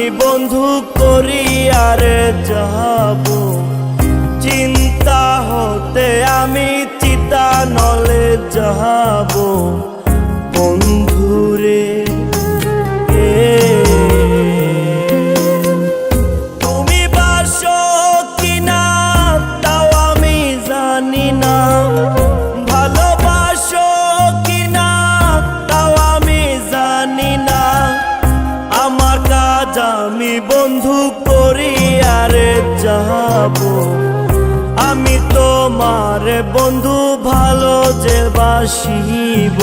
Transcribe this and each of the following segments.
বন্ধু করি আর যাব। চিন্তা হতে আমি চিতা নলে যাব। বন্ধুরে কাজ আমি বন্ধু করি আর যাব। আমি তোমার বন্ধু ভালো যে বাসিব।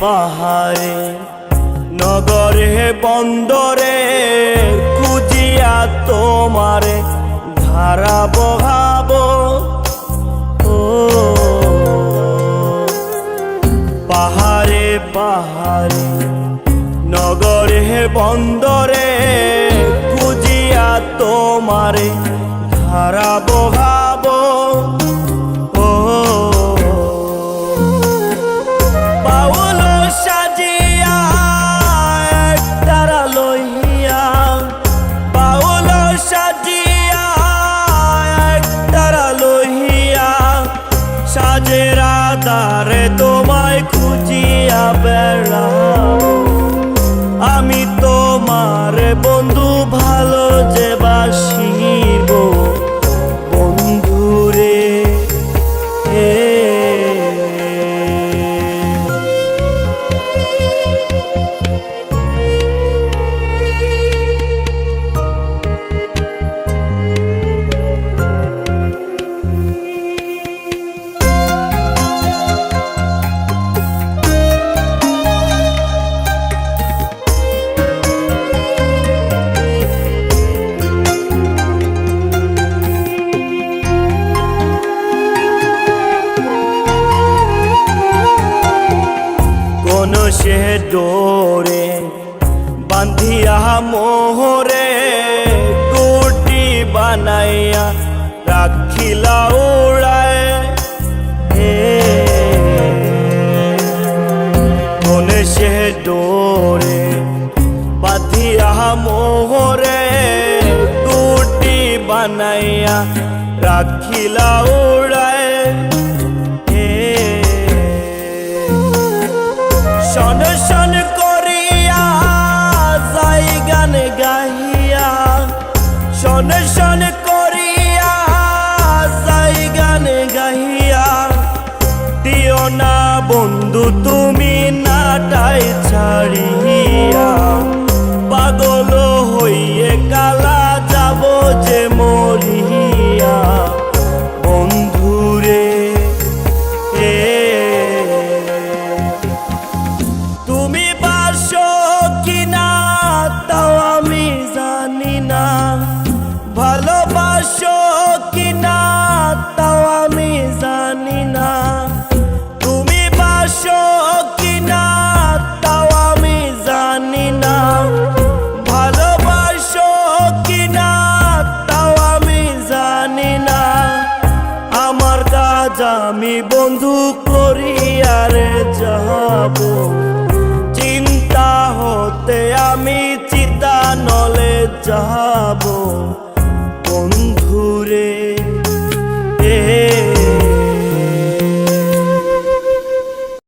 পাহাড়ে, নগরে, বন্দরে, খুঁজিয়া তোমারে ধারা বহাব ও, পাহাড়ে পাহাড়ে, নগরে, বন্দরে, খুঁজিয়া তোমারে ধারা বহাব কোন সে ডোরে বান্ধিয়া মোহরে কুটি বানাইয়া রাখিলা উড়ায়। কোন সে ডোরে বাঁধিয়া মোহরে কুটি বানাইয়া রাখিলা উড়ায়। না বন্ধু তুমি নাটাই ছাড়িয়া আমি বন্ধু করি আর যাব। চিন্তা হতে আমি চিতা নলে যাব।